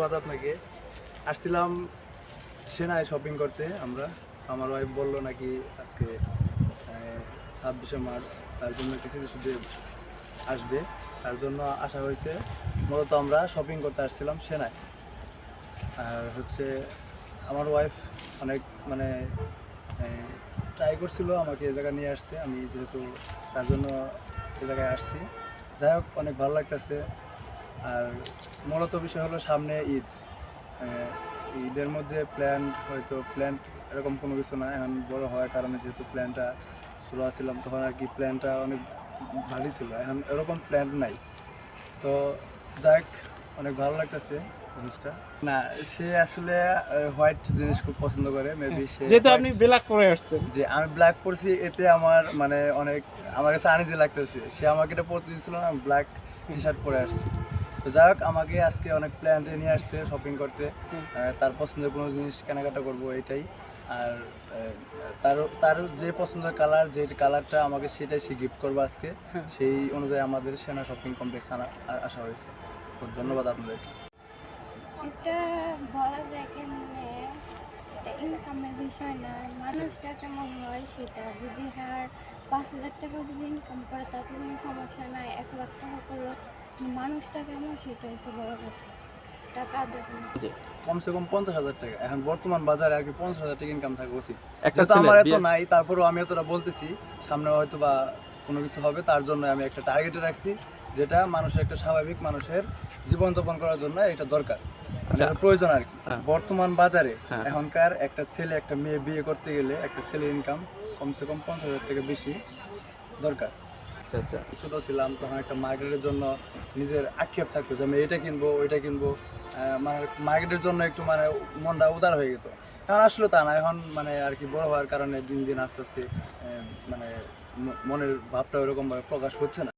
ধন্যবাদ আপনাকে। আসছিলাম সেনায় শপিং করতে আমরা। আমার ওয়াইফ বলল নাকি আজকে ছাব্বিশে মার্চ, তার জন্য কিছু কিছু আসবে। তার জন্য আসা হয়েছে। মূলত আমরা শপিং করতে আসছিলাম সেনায় আর হচ্ছে আমার ওয়াইফ অনেক মানে ট্রাই করছিল আমাকে এ জায়গায় নিয়ে আসতে। আমি যেহেতু তার জন্য এ জায়গায় আসছি। যাই হোক, অনেক ভালো লাগতেছে। আর মূলত বিষয় হলো সামনে ঈদ। ঈদের মধ্যে প্ল্যান হয়তো প্ল্যান এরকম কোনো কিছু না। এখন বড় হওয়ার কারণে যেহেতু প্ল্যানটা শুরু আসছিলাম তখন আর কি প্ল্যানটা অনেক ভালোই ছিল। এখন এরকম প্ল্যান নাই। তো যাক অনেক ভালো লাগতেছে জিনিসটা। না সে আসলে হোয়াইট জিনিস খুব পছন্দ করে। মেবি সে যেহেতু আপনি ব্ল্যাক পরে আসছেন। যে আমি ব্ল্যাক পরছি এতে আমার মানে অনেক আমার কাছে আনিজি লাগতেছে। সে আমাকে এটা পরতে দিয়েছিল না ব্ল্যাক টি শার্ট পরে আসছি। তো যাই হোক আমাকে আজকে অনেক প্ল্যান নিয়ে আসছে শপিং করতে। তার পছন্দের কোনো জিনিস কেনাকাটা করব এটাই। আর তার তার যে পছন্দের কালার যে কালারটা আমাকে সেটাই সে গিফট করবে আজকে। হ্যাঁ। সেই অনুযায়ী আমাদের সেনা শপিং কমপ্লেক্স আনা আসা হয়েছে। ধন্যবাদ আপনাদেরকে। এটা বলা যায় এটা ইনকামের বিষয় না মানুষটা কেমন হয় সেটা যদি হার পাঁচ হাজার টাকা যদি ইনকাম করে তাতে কোনো সমস্যা নাই। এক লাখ টাকা করল মানুষটা কেমন সেটা হচ্ছে বড় কথা। টাকা দেখুন কমসে কম পঞ্চাশ হাজার টাকা। এখন বর্তমান বাজারে আর কি পঞ্চাশ হাজার টাকা ইনকাম থাকা উচিত একটা আমার এত নাই তারপরেও আমি এতটা বলতেছি সামনে হয়তো বা কোনো কিছু হবে তার জন্য আমি একটা টার্গেটে রাখছি যেটা মানুষের একটা স্বাভাবিক মানুষের জীবনযাপন করার জন্য এটা দরকার। প্রয়োজন আর কি। হ্যাঁ। বর্তমান বাজারে হ্যাঁ। এখনকার একটা ছেলে একটা মেয়ে বিয়ে করতে গেলে একটা ছেলের ইনকাম কমসে কম পঞ্চাশ হাজার টাকা বেশি দরকার। আচ্ছা আচ্ছা। ছোটো ছিলাম তখন একটা মার্কেটের জন্য নিজের আক্ষেপ থাকতো যে আমি এটা কিনবো ওইটা কিনবো। মানে মার্কেটের জন্য একটু মানে মনটা উদার হয়ে যেত। এখন আসলে তা না এখন মানে আর কি বড় হওয়ার কারণে দিন দিন আস্তে আস্তে মানে মনের ভাবটা ওরকমভাবে প্রকাশ হচ্ছে না।